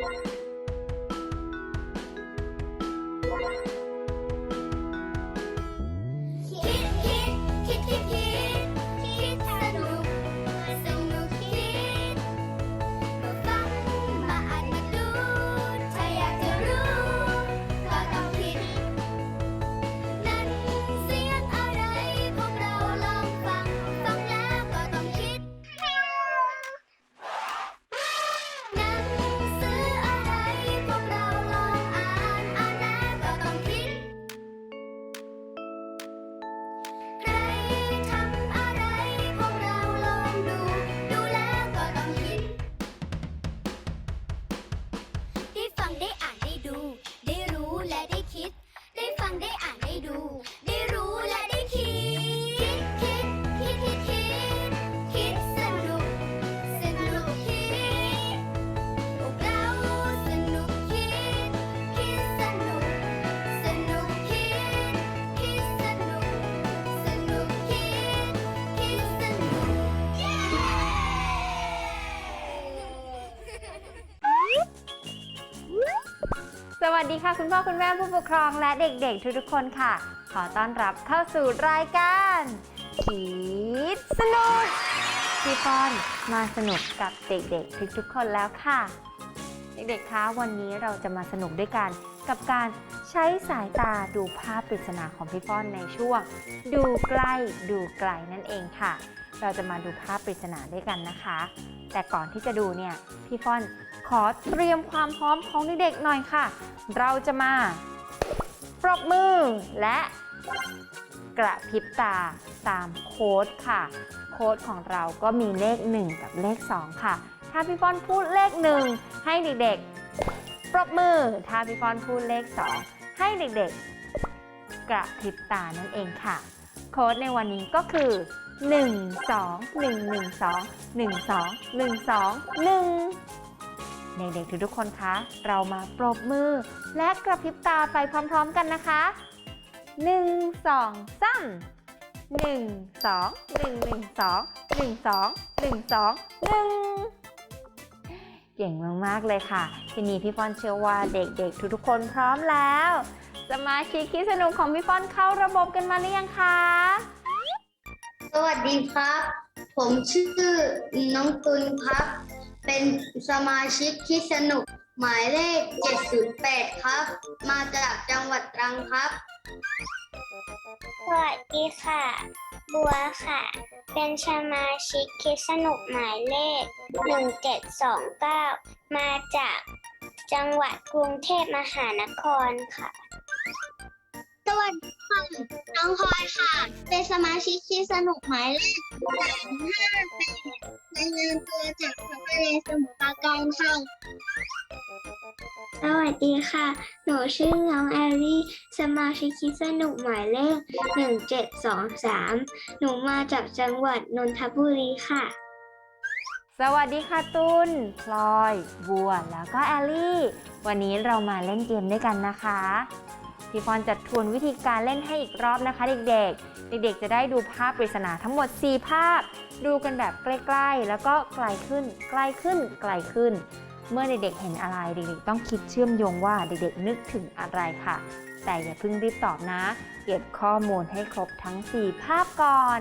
you วัสดีค่ะ คุณพ่อคุณแม่ผู้ปกครองและเด็กๆ ทุกๆคนค่ะ ขอต้อนรับเข้าสู่รายการคิดสนุกพี่ป้อนมาสนุกกับเด็กๆ ทุกๆคนแล้วค่ะ เด็กๆคะวันนี้เราจะมาสนุกด้วยกัน กับการใช้สายตาดูภาพปริศนาของพี่ป้อนในช่วง ดูใกล้ดูไกลนั่นเองค่ะ เราจะมาดูภาพปริศนาด้วยกันนะคะ แต่ก่อนที่จะดูเนี่ยพี่ป้อน ขอเตรียมความพร้อมของเด็กๆหน่อยค่ะ เราจะมา ปรบมือและกระพริบตาตามโค้ดค่ะ โค้ดของเราก็มีเลข 1 กับเลข 2 ค่ะ ถ้าพี่ฟอนพูดเลข 1 ให้เด็กๆ ปรบมือ ถ้าพี่ฟอนพูดเลข 2 ให้เด็กๆ กระพริบตานั่นเองค่ะ โค้ดในวันนี้ก็คือ 1 2 1 1 2 1 2 1 2 1 เด็กๆทุกๆคนคะ เรามาปรบมือ และกระพริบตาไปพร้อมๆกันนะคะ 1 2 3 1 2 1 1 2 1 2 1 2 1เก่งมาก ๆ เลยค่ะ ทีนี้พี่ฟอนเชื่อว่าเด็ก ๆ ทุกๆคนพร้อมแล้ว สมาชิกคิดสนุกของพี่ฟอนเข้าระบบกันมาหรือยังคะ สวัสดีครับ ผมชื่อน้องตุลครับ เป็นสมาชิกคิดสนุก หมายเลข 708 ครับ มาจากจังหวัดตรังครับ สวัสดีค่ะ บัวค่ะ เป็นสมาชิกคิดสนุกหมายเลข 1729 มาจากจังหวัดกรุงเทพมหานครค่ะ สวัสดีค่ะ น้องพลอยค่ะ เป็นสมาชิกคิดสนุกหมายเลข 358 รายงานตัวจากทะเลสมุทรปราการค่ะ สวัสดีค่ะ หนูชื่อน้องแอลลี่ สมาชิกคิดสนุกหมายเลข 1723 หนูมาจากจังหวัดนนทบุรีค่ะ สวัสดีค่ะตุลพลอย บัว แล้วก็แอลลี่ วันนี้เรามาเล่นเกมด้วยกันนะคะ พี่ฟอนจะทวนวิธีการเล่นให้อีกรอบนะคะเด็กๆ เด็กๆ จะได้ดูภาพปริศนาทั้งหมด 4 ภาพ ดูกันแบบใกล้ๆ แล้วก็ไกลขึ้นไกล้ขึ้น ไกลขึ้น เมื่อเด็กๆ เห็นอะไร เด็กๆ ต้องคิดเชื่อมโยงว่าเด็กๆ นึกถึงอะไรค่ะ แต่อย่าเพิ่งรีบตอบนะ เก็บข้อมูลให้ครบทั้ง 4 ภาพก่อน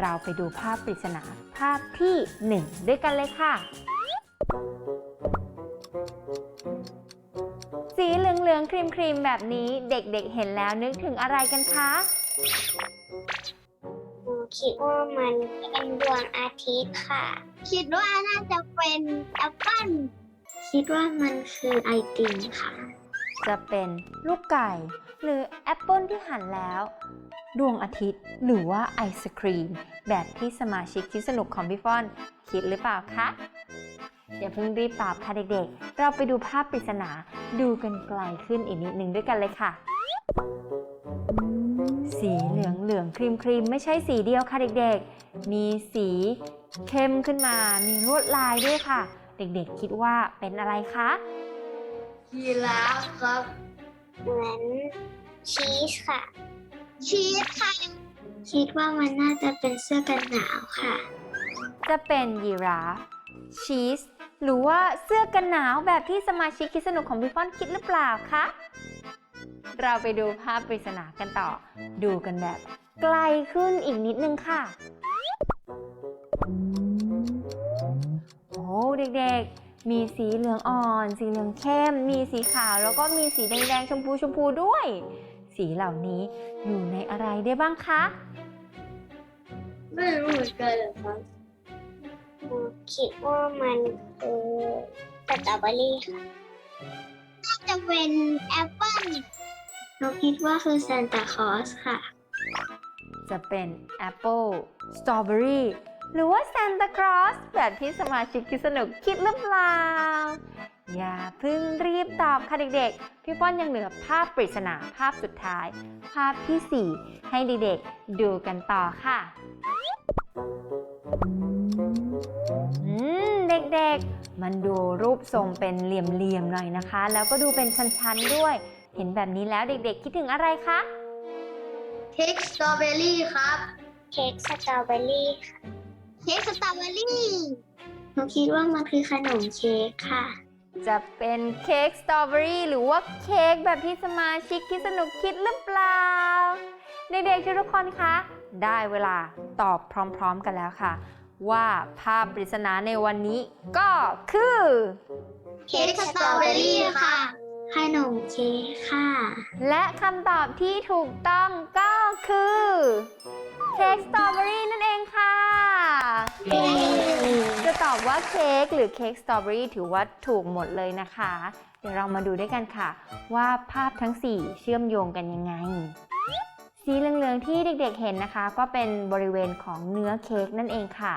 เราไปดูภาพปริศนาภาพที่ 1 ด้วยกันเลยค่ะ สีเหลืองๆ ครีมๆ แบบนี้เด็กๆ เห็นแล้วนึกถึงอะไรกันคะ คิดว่ามันเป็นดวงอาทิตย์ค่ะ คิดว่าน่าจะเป็นแอปเปิ้ลคิดว่ามันคือไอติมค่ะ จะเป็นลูกไก่ หรือแอปเปิลที่หั่นแล้ว ดวงอาทิตย์หรือว่าไอศครีม แบบที่สมาชิกที่สนุกของพี่ฟอน คิดหรือเปล่าคะอย่าเพิ่งรีบตอบค่ะเด็กๆ เราไปดูภาพปริศนาดูกันไกลขึ้นอีกนิดนึงด้วยกันเลยค่ะ สีเหลืองเหลืองครีมครีมๆไม่ใช่สีเดียวค่ะเด็กๆ มีสีเข้มขึ้นมา มีลวดลายด้วยค่ะ เด็กๆ คิดว่าเป็นอะไรคะยีราฟครับ เหมือนชีสค่ะ ชีสค่ะ คิดว่ามันน่าจะเป็นเสื้อกันหนาวค่ะ จะเป็นยีราฟชีสหรือว่าเสื้อกันหนาวแบบที่สมาชิกคิดสนุกของพี่ฟอนคิดหรือเปล่าคะ เราไปดูภาพปริศนากันต่อ ดูกันแบบ ไกลขึ้นอีกนิดนึงค่ะ โอ้เด็กๆ มีสีเหลืองอ่อน สีเหลืองเข้ม มีสีขาว แล้วก็มีสีแดงๆ ชมพูชมพูด้วย สีเหล่านี้อยู่ในอะไรได้บ้างคะ ไม่รู้เหมือนกันเหรอครับคิดว่ามันคือสตรอเบอรี่ค่ะน่าจะเป็นแอปเปิ้ล หนูคิดว่าคือซานตาคลอสค่ะ จะเป็นแอปเปิลสตรอเบอรี่หรือว่าซานตาคลอสแบบที่สมาชิกคิดสนุกคิดหรือเปล่า อย่าเพิ่งรีบตอบค่ะเด็กๆ พี่ป้อนยังเหลือภาพปริศนาภาพสุดท้าย ภาพทีสี่ 4 ให้เด็กๆดูกันต่อค่ะอืมเด็กๆ มันดูรูปทรงเป็นเหลี่ยมๆหน่อยนะคะ แล้วก็ดูเป็นชั้นๆด้วย เห็นแบบนี้แล้วเด็กๆ คิดถึงอะไรคะ เค้กสตรอเบอรี่ครับ เค้กสตรอเบอรี่ค่ะเค้กสตรอเบอรี่หนูคิดว่ามันคือขนมเค้กค่ะ จะเป็นเค้กสตรอเบอรี่หรือว่าเค้กแบบที่สมาชิกคิดสนุกคิดหรือเปล่า เด็กๆทุกคนคะ ได้เวลาตอบพร้อมๆกันแล้วค่ะ ว่าภาพปริศนาในวันนี้ก็คือ เค้กสตรอเบอรี่ค่ะ ขนมเค้กค่ะ และคำตอบที่ถูกต้องก็คือเค้กสตรอเบอรี่นั่นเองค่ะ จะตอบว่าเค้กหรือเค้กสตรอเบอรี่ถือว่าถูกหมดเลยนะคะ เดี๋ยวเรามาดูด้วยกันค่ะ ว่าภาพทั้ง 4 เชื่อมโยงกันยังไง สีเหลืองๆที่เด็กๆเห็นนะคะ ก็เป็นบริเวณของเนื้อเค้กนั่นเองค่ะ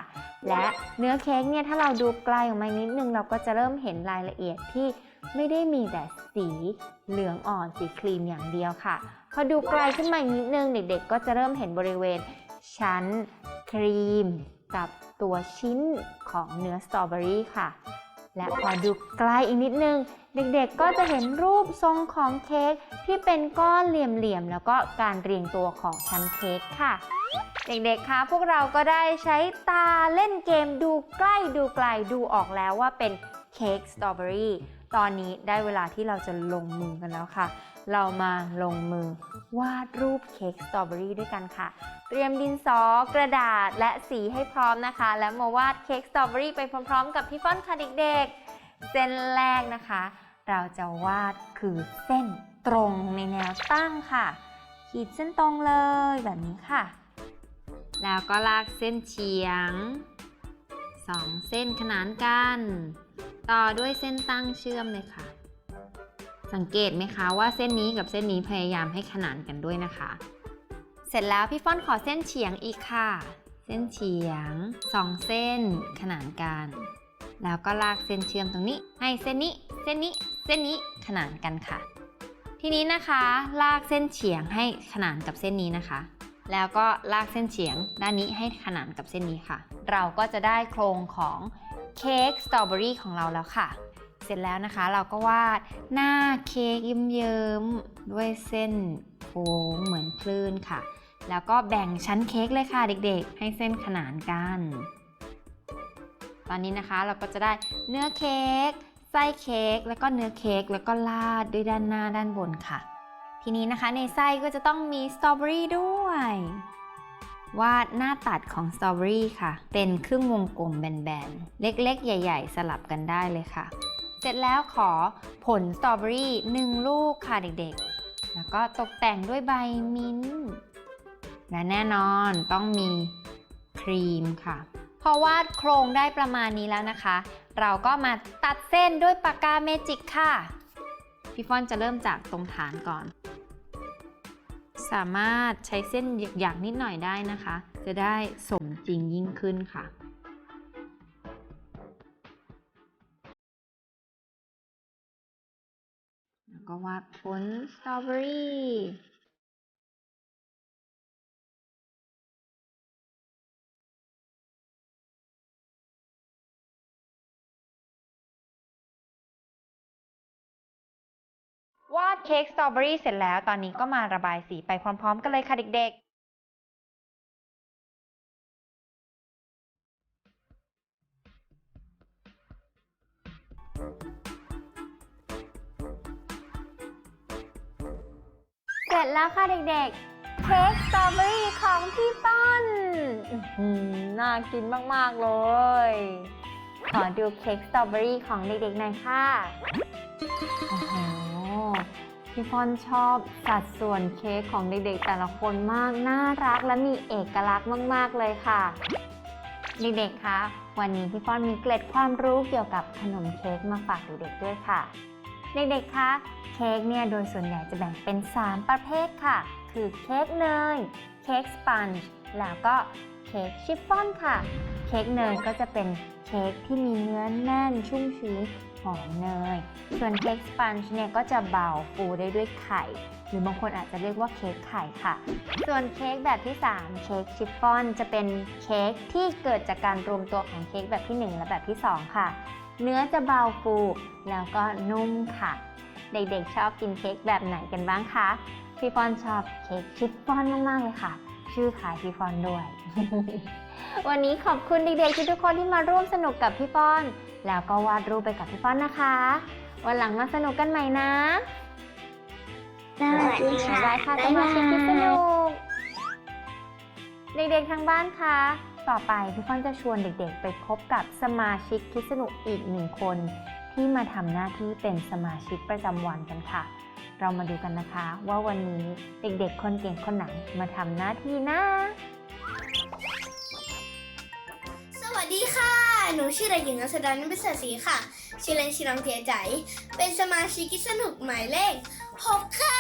และเนื้อเค้กเนี่ยถ้าเราดูใกล้ออกมานิดนึงเราก็จะเริ่มเห็นรายละเอียดที่ ไม่ได้มีแต่สีเหลืองอ่อนสีครีมอย่างเดียวค่ะ พอดูไกลขึ้นมาอีกนิดนึง เด็กๆ ก็จะเริ่มเห็นบริเวณชั้นครีมกับตัวชิ้นของเนื้อสตรอเบอรี่ค่ะ และพอดูใกลอีกนิดนึง เด็กๆ ก็จะเห็นรูปทรงของเค้กที่เป็นก้อนเหลี่ยมๆ แล้วก็การเรียงตัวของชั้นเค้กค่ะ เด็กๆ คะพวกเราก็ได้ใช้ตาเล่นเกมดูใกล้ดูไกลดูออกแล้วว่าเป็นเค้กสตรอเบอรี่ ตอนนี้ได้เวลาที่เราจะลงมือกันแล้วค่ะ เรามาลงมือวาดรูปเค้กสตรอเบอรี่ด้วยกันค่ะ เตรียมดินสอกระดาษและสีให้พร้อมนะคะ แล้วมาวาดเค้กสตรอเบอรี่ไปพร้อมๆ กับพี่ฟ้อนค่ะเด็กๆ เส้นแรกนะคะ เราจะวาดคือเส้นตรงในแนวตั้งค่ะ ขีดเส้นตรงเลยแบบนี้ค่ะ แล้วก็ลากเส้นเฉียงสองเส้นขนานกัน ต่อด้วยเส้นตั้งเชื่อมเลยค่ะ สังเกตไหมคะว่าเส้นนี้กับเส้นนี้พยายามให้ขนานกันด้วยนะคะ เสร็จแล้วพี่ฟ้อนขอเส้นเฉียงอีกค่ะ เส้นเฉียงสองเส้นขนานกัน แล้วก็ลากเส้นเชื่อมตรงนี้ ให้เส้นนี้ เส้นนี้ เส้นนี้ขนานกันค่ะ ทีนี้นะคะ ลากเส้นเฉียงให้ขนานกับเส้นนี้นะคะแล้วก็ลากเส้นเฉียงด้านนี้ให้ขนานกับเส้นนี้ค่ะ เราก็จะได้โครงของ เค้กสตรอเบอรี่ของเราแล้วค่ะ เสร็จแล้วนะคะเราก็วาดหน้าเค้กยิ้มเยิ้มๆด้วยเส้นโค้งเหมือนคลื่นค่ะ แล้วก็แบ่งชั้นเค้กเลยค่ะเด็กๆ ให้เส้นขนานกัน ตอนนี้นะคะเราก็จะได้เนื้อเค้กไส้เค้กแล้วก็เนื้อเค้กแล้วก็ลาดด้วยด้านหน้าด้านบนค่ะ ทีนี้นะคะในไส้ก็จะต้องมีสตรอเบอรี่ด้วย วาดหน้าตัดของสตรอเบอรี่ค่ะ เป็นครึ่งวงกลมแบนๆ เล็กๆ ใหญ่ ๆ สลับกันได้เลยค่ะ เสร็จแล้วขอผลสตรอเบอรี่หนึ่งลูกค่ะเด็กๆ แล้วก็ตกแต่งด้วยใบมิ้นท์และแน่นอนต้องมีครีมค่ะ พอวาดโครงได้ประมาณนี้แล้วนะคะ เราก็มาตัดเส้นด้วยปากกาเมจิกค่ะ พี่ฟอนจะเริ่มจากตรงฐานก่อน สามารถใช้เส้นหยักๆนิดหน่อยได้นะคะ จะได้สมจริงยิ่งขึ้นค่ะแล้วก็วาดผลสตรอเบอรี่ เค้กสตรอเบอรี่เสร็จแล้ว ตอนนี้ก็มาระบายสีไปพร้อมๆ กันเลยค่ะเด็ก ๆเสร็จแล้วค่ะเด็กๆ เค้กสตรอเบอรี่ของพี่ต้นน่ากินมากๆเลย ขอดูเค้กสตรอเบอรี่ของเด็กๆหน่อยค่ะ พี่ฟอนชอบสัดส่วนเค้กของเด็กๆแต่ละคนมาก น่ารักและมีเอกลักษณ์มาก ๆ เลยค่ะ เด็กๆ คะ วันนี้พี่ฟอนมีเกร็ดความรู้เกี่ยวกับขนมเค้กมาฝากเด็กๆ ด้วยค่ะ เด็กๆ คะ เค้กเนี่ยโดยส่วนใหญ่จะแบ่งเป็น 3 ประเภทค่ะ คือเค้กเนย เค้กสปันจ์ แล้วก็เค้กชิฟฟ่อนค่ะ เค้กเนยก็จะเป็นเค้กที่มีเนื้อแน่นชุ่มชื้น หอมเนย ส่วนเค้กสปันจ์เนี่ยก็จะเบาฟูได้ด้วยไข่ หรือบางคนอาจจะเรียกว่าเค้กไข่ค่ะ ส่วนเค้กแบบที่ 3 เค้กชิฟฟ่อน จะเป็นเค้กที่เกิดจากการรวมตัวของเค้กแบบที่ 1 และแบบที่ 2 ค่ะ เนื้อจะเบาฟูแล้วก็นุ่มค่ะ เด็กๆชอบกินเค้กแบบไหนกันบ้างคะพี่ฟอนชอบเค้กชิฟฟ่อนมากๆเลยค่ะ ชื่อขายพี่ฟอนด้วย วันนี้ขอบคุณเด็กๆทุกคนที่มาร่วมสนุกกับพี่ฟอน แล้วก็วาดรูปไปกับพี่ฟอนนะคะ วันหลังมาสนุกกันใหม่นะสวัสดีค่ะบ๊ายบายค่ะสมาชิกที่สนุก เด็กๆทางบ้านคะ ต่อไปพี่ฟอนจะชวนเด็กๆ ไปพบกับสมาชิกคิดสนุกอีกหนึ่งคน ที่มาทำหน้าที่เป็นสมาชิกประจำวันกันค่ะ เรามาดูกันนะคะว่าวันนี้เด็กๆ คนเก่งคนไหนมาทำหน้าที่นะ หนูชื่อเด็กหญิงอัสดานิพิเศษศรีค่ะ ชื่อเล่นชื่อน้องเทียใจ เป็นสมาชิกสนุกหมายเลขหกค่ะ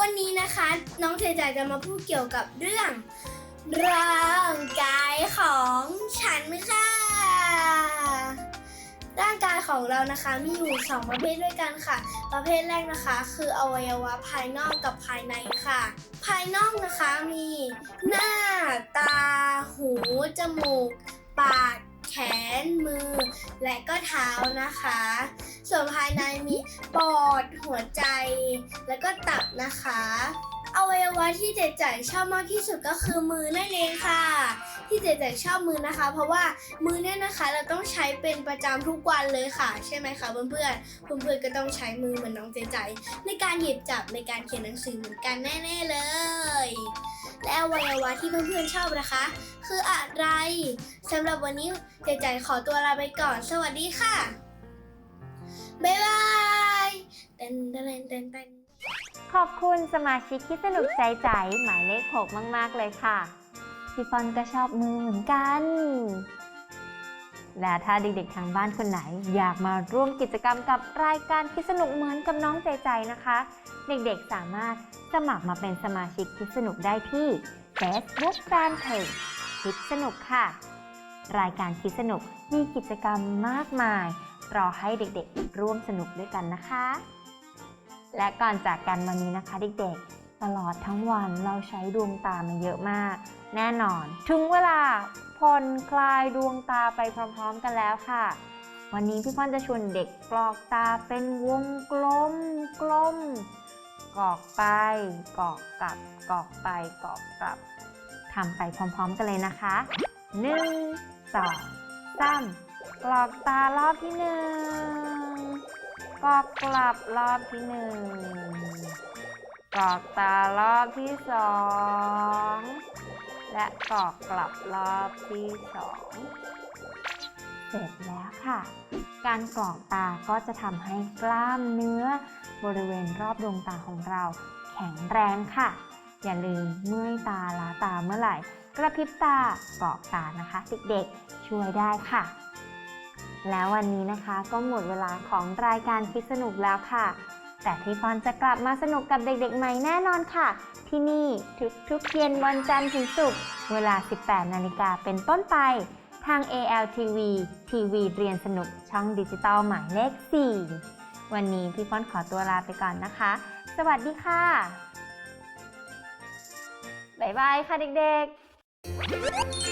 วันนี้นะคะน้องเทียใจจะมาพูดเกี่ยวกับเรื่องร่างกายของฉันค่ะ ร่างกายของเรานะคะมีอยู่สองประเภทด้วยกันค่ะ ประเภทแรกนะคะ คืออวัยวะภายนอกกับภายในค่ะ ภายนอกนะคะมี หน้า ตา หู จมูก ปาก แขน มือ และก็เท้านะคะ ส่วนภายในมีปอด หัวใจ แล้วก็ตับนะคะ อวัยวะที่เจเจชอบมากที่สุดก็คือมือนั่นเองค่ะ ที่เจเจชอบมือนะคะ เพราะว่ามือเนี่ยนะคะเราต้องใช้เป็นประจำทุกวันเลยค่ะ ใช่ไหมคะเพื่อนๆเพื่อนๆก็ต้องใช้มือเหมือนน้องเจเจในการหยิบจับในการเขียนหนังสือเหมือนกันแน่ๆเลย และอวัยวะที่เพื่อนๆชอบนะคะ คืออะไรสำหรับวันนี้เจใจขอตัวลาไปก่อน สวัสดีค่ะบ๊ายบายเต้นเต้นเต้นเต้น ขอบคุณสมาชิกคิดสนุกใจใจหมายเลข 6 มาก ๆ เลยค่ะ พี่ฟอนก็ชอบมือเหมือนกัน และถ้าเด็กๆทางบ้านคนไหน อยากมาร่วมกิจกรรมกับรายการคิดสนุกเหมือนกับน้องใจใจนะคะ เด็กๆสามารถสมัครมาเป็นสมาชิกคิดสนุกได้ที่ Facebook Fanpage คิดสนุกค่ะ รายการคิดสนุกมีกิจกรรมมากมาย รอให้เด็กๆ ร่วมสนุกด้วยกันนะคะ และก่อนจากกันวันนี้นะคะเด็กๆ ตลอดทั้งวันเราใช้ดวงตามาเยอะมาก แน่นอน ถึงเวลาผ่อนคลายดวงตาไปพร้อมๆกันแล้วค่ะ วันนี้พี่พ่อนจะชวนเด็กกรอกตาเป็นวงกลมกลมกรอกไปกรอกกลับกรอกไปกรอกกลับทำไปพร้อมๆกันเลยนะคะหนึ่งสองสามกรอกตารอบที่หนึ่ง กอกกลับรอบที่หนึ่งกรอกตารอบที่สองและกรอกกลับรอบที่สองเสร็จแล้วค่ะ การกรอกตาก็จะทำให้กล้ามเนื้อบริเวณรอบดวงตาของเราแข็งแรงค่ะ อย่าลืมเมื่อยตาล้าตาเมื่อไหร่ กระพริบตากรอกตานะคะ เด็กๆช่วยได้ค่ะ แล้ววันนี้นะคะก็หมดเวลาของรายการคิดสนุกแล้วค่ะ แต่พี่ฟอนจะกลับมาสนุกกับเด็กๆ ใหม่แน่นอนค่ะ ที่นี่ทุกๆเย็นวันจันทร์ถึงศุกร์เวลา 18 นาฬิกาเป็นต้นไป ทาง ALTV ทีวีเรียนสนุกช่องดิจิตอลหมายเลข 4 วันนี้พี่ฟอนขอตัวลาไปก่อนนะคะ สวัสดีค่ะบ๊ายบายค่ะเด็กๆ